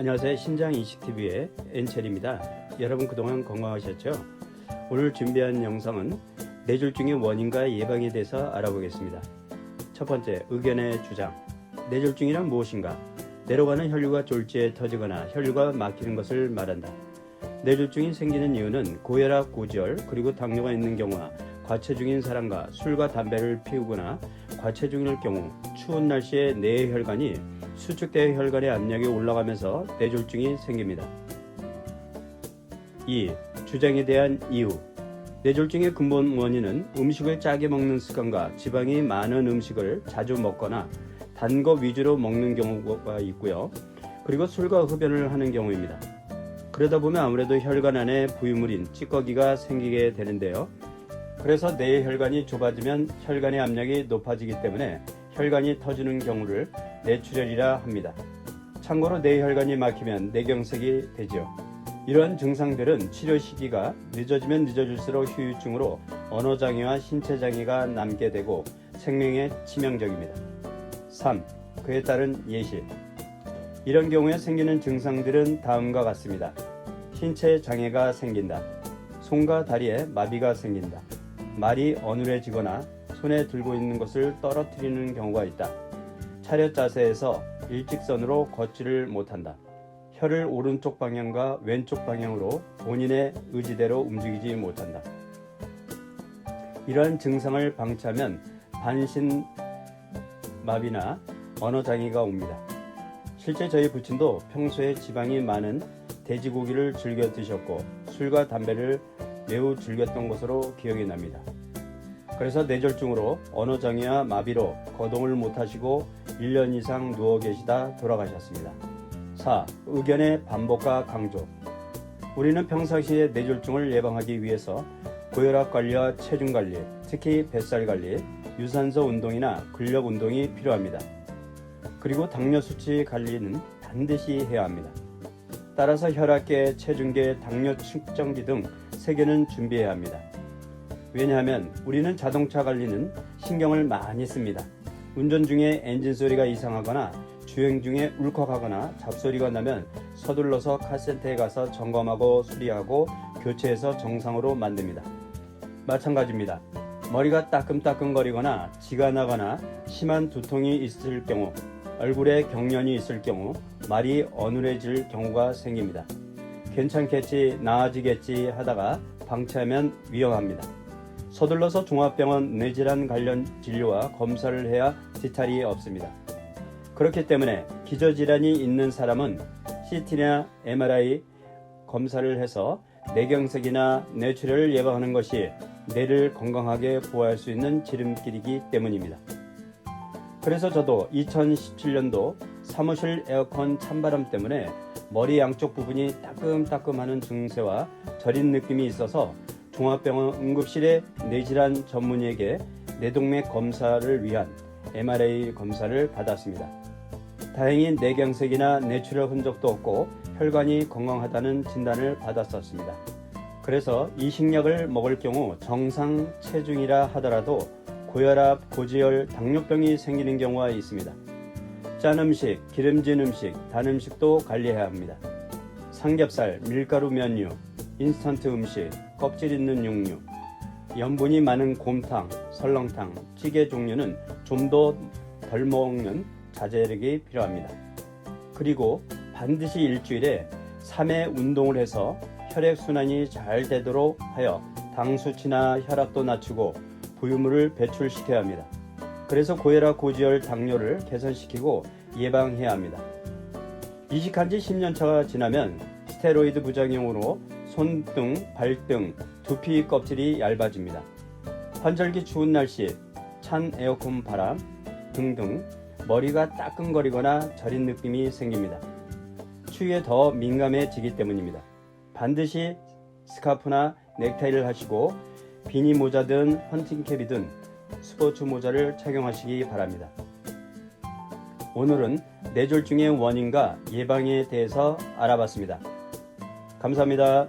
안녕하세요. 신장 이식TV의 엔첼입니다. 여러분 그동안 건강하셨죠? 오늘 준비한 영상은 뇌졸중의 원인과 예방에 대해서 알아보겠습니다. 첫 번째, 의견의 주장. 뇌졸중이란 무엇인가? 내려가는 혈류가 졸지에 터지거나 혈류가 막히는 것을 말한다. 뇌졸중이 생기는 이유는 고혈압, 고지혈, 그리고 당뇨가 있는 경우와 과체중인 사람과 술과 담배를 피우거나 과체중일 경우 추운 날씨에 뇌혈관이 수축대 혈관의 압력이 올라가면서 뇌졸중이 생깁니다. 2. 주장에 대한 이유 뇌졸중의 근본 원인은 음식을 짜게 먹는 습관과 지방이 많은 음식을 자주 먹거나 단 거 위주로 먹는 경우가 있고요. 그리고 술과 흡연을 하는 경우입니다. 그러다 보면 아무래도 혈관 안에 부유물인 찌꺼기가 생기게 되는데요. 그래서 뇌 혈관이 좁아지면 혈관의 압력이 높아지기 때문에 혈관이 터지는 경우를 뇌출혈이라 합니다. 참고로 뇌혈관이 막히면 뇌경색이 되죠. 이러한 증상들은 치료 시기가 늦어지면 늦어질수록 후유증으로 언어장애와 신체장애가 남게 되고 생명에 치명적입니다. 3. 그에 따른 예시. 이런 경우에 생기는 증상들은 다음과 같습니다. 신체 장애가 생긴다. 손과 다리에 마비가 생긴다. 말이 어눌해지거나 손에 들고 있는 것을 떨어뜨리는 경우가 있다. 차렷 자세에서 일직선으로 걷지를 못한다. 혀를 오른쪽 방향과 왼쪽 방향으로 본인의 의지대로 움직이지 못한다. 이러한 증상을 방치하면 반신 마비나 언어 장애가 옵니다. 실제 저희 부친도 평소에 지방이 많은 돼지고기를 즐겨 드셨고 술과 담배를 매우 즐겼던 것으로 기억이 납니다. 그래서 뇌졸중으로 언어 장애와 마비로 거동을 못하시고 1년 이상 누워 계시다 돌아가셨습니다. 4. 의견의 반복과 강조. 우리는 평상시에 뇌졸중을 예방하기 위해서 고혈압 관리와 체중 관리, 특히 뱃살 관리, 유산소 운동이나 근력 운동이 필요합니다. 그리고 당뇨 수치 관리는 반드시 해야 합니다. 따라서 혈압계, 체중계, 당뇨 측정기 등 세 개는 준비해야 합니다. 왜냐하면 우리는 자동차 관리는 신경을 많이 씁니다. 운전 중에 엔진 소리가 이상하거나 주행 중에 울컥하거나 잡소리가 나면 서둘러서 카센터에 가서 점검하고 수리하고 교체해서 정상으로 만듭니다. 마찬가지입니다. 머리가 따끔따끔거리거나 지가 나거나 심한 두통이 있을 경우, 얼굴에 경련이 있을 경우 말이 어눌해질 경우가 생깁니다. 괜찮겠지, 나아지겠지 하다가 방치하면 위험합니다. 서둘러서 종합병원 뇌질환 관련 진료와 검사를 해야 지탈이 없습니다. 그렇기 때문에 기저질환이 있는 사람은 CT나 MRI 검사를 해서 뇌경색이나 뇌출혈을 예방하는 것이 뇌를 건강하게 보호할 수 있는 지름길이기 때문입니다. 그래서 저도 2017년도 사무실 에어컨 찬바람 때문에 머리 양쪽 부분이 따끔따끔하는 증세와 저린 느낌이 있어서 종합병원 응급실의 뇌질환 전문의에게 뇌동맥 검사를 위한 MRI 검사를 받았습니다. 다행히 뇌경색이나 뇌출혈 흔적도 없고 혈관이 건강하다는 진단을 받았었습니다. 그래서 이 식약을 먹을 경우 정상 체중이라 하더라도 고혈압, 고지혈, 당뇨병이 생기는 경우가 있습니다. 짠 음식, 기름진 음식, 단 음식도 관리해야 합니다. 삼겹살, 밀가루 면류, 인스턴트 음식, 껍질 있는 육류, 염분이 많은 곰탕, 설렁탕, 찌개 종류는 좀 더 덜 먹는 자제력이 필요합니다. 그리고 반드시 일주일에 3회 운동을 해서 혈액순환이 잘 되도록 하여 당 수치나 혈압도 낮추고 부유물을 배출시켜야 합니다. 그래서 고혈압, 고지혈, 당뇨를 개선시키고 예방해야 합니다. 이식한 지 10년 차가 지나면 스테로이드 부작용으로 손등, 발등, 두피 껍질이 얇아집니다. 환절기 추운 날씨, 찬 에어컨 바람 등등 머리가 따끔거리거나 저린 느낌이 생깁니다. 추위에 더 민감해지기 때문입니다. 반드시 스카프나 넥타이를 하시고 비니 모자든 헌팅캡이든 스포츠 모자를 착용하시기 바랍니다. 오늘은 뇌졸중의 원인과 예방에 대해서 알아봤습니다. 감사합니다.